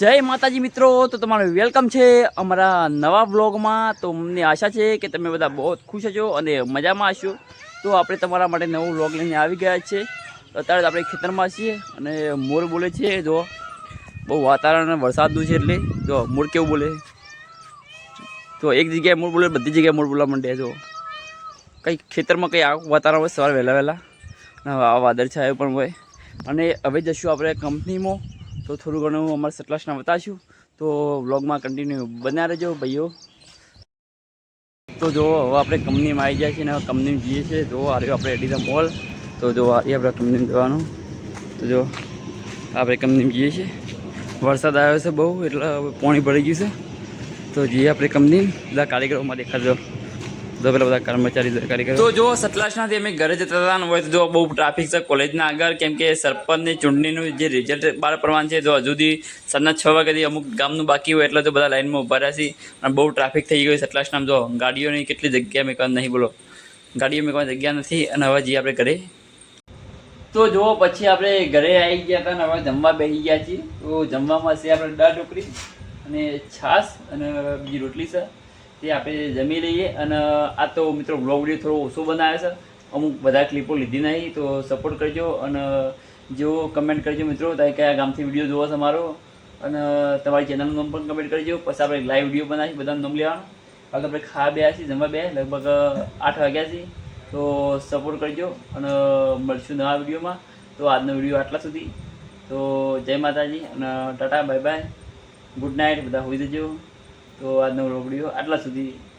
જય માતાજી મિત્રો, તો તમારું વેલકમ છે અમારા નવા વ્લોગમાં. તો અમને આશા છે કે તમે બધા બહુ ખુશ હશો અને મજામાં હશો. તો આપણે તમારા માટે નવું વ્લોગ લઈને આવી ગયા છે. અત્યારે આપણે ખેતરમાં છીએ અને મોર બોલે છે, જો. બહુ વાતાવરણ વરસાદનું છે એટલે. જો, મોર કેવું બોલે? તો એક જગ્યાએ મોર બોલે, બધી જગ્યાએ મોર બોલવા માંડે, જો. કંઈ ખેતરમાં કંઈ આવું વાતાવરણ હોય, સવારે વહેલા વહેલા. આ વાદળ છાયો પણ હોય. અને હવે જશું આપણે કંપનીમાં. તો થોડું ઘણું અમારે સટલાસના બતાવીશું તો વ્લોગમાં કન્ટિન્યુ બન્યા રહેજો ભાઈઓ. તો જો હવે આપણે કંપનીમાં આવી છીએ ને હવે કંપનીમાં જઈએ છીએ. જો આવ્યો આપણે એડિઝા મોલ તો જો આવી આપણે કંપનીમાં જવાનું. તો જો આપણે કંપનીમાં જઈએ છીએ. વરસાદ આવ્યો છે બહુ, એટલે પાણી ભરી ગયું છે. તો જઈએ આપણે કંપની બધા કાર્યક્રમમાં દેખાડજો. બધા કર્મચારી કારીગરો તો જો સતલાસનાથી અમે ઘરે જતા હતા હોય તો જો બહુ ટ્રાફિક છે કોલેજના આગળ, કેમ સરપંચની ચૂંટણીનું જે રિઝલ્ટ બહાર પડવાનું છે તો હજુ સાંજના છ વાગ્યાથી અમુક ગામનું બાકી હોય એટલે તો બધા લાઇનમાં ઊભા છે બહુ ટ્રાફિક થઈ ગયું સતલાસનામ જો ગાડીઓની કેટલી જગ્યા મેં કહ્યું નહીં બોલો. ગાડીઓ મેં કોઈ જગ્યા નથી અને હવે જઈએ આપણે ઘરે. તો જો પછી આપણે ઘરે આવી ગયા હતા અને હવે જમવા બેસી ગયા છીએ. તો જમવામાં છે આપણે દાળ ઢોકળી અને છાશ અને બીજી રોટલી છે. તે આપણે જમી લઈએ અને આ તો મિત્રો બ્લોગ વીડિયો થોડો ઓછો બનાવે છે. અમુક બધા ક્લિપો લીધી નહીં, તો સપોર્ટ કરજો અને જો કમેન્ટ કરજો મિત્રો તમે કયા ગામથી વીડિયો જોવો છે મારો. અને તમારી ચેનલનું નામ પણ કમેન્ટ કરજો, પછી આપણે લાઈવ વીડિયો બનાવી બધાનું નામ લેવાનું. હવે આપણે ખાવા બે છીએ, જમવા બે લગભગ આઠ વાગ્યા છીએ. તો સપોર્ટ કરજો અને મળશું નવા વિડીયોમાં તો આજનો વીડિયો આટલા સુધી. તો જય માતાજી અને tata bye bye good night બધા હોઈ જજો. તો આજનો વીડિયો આટલા સુધી.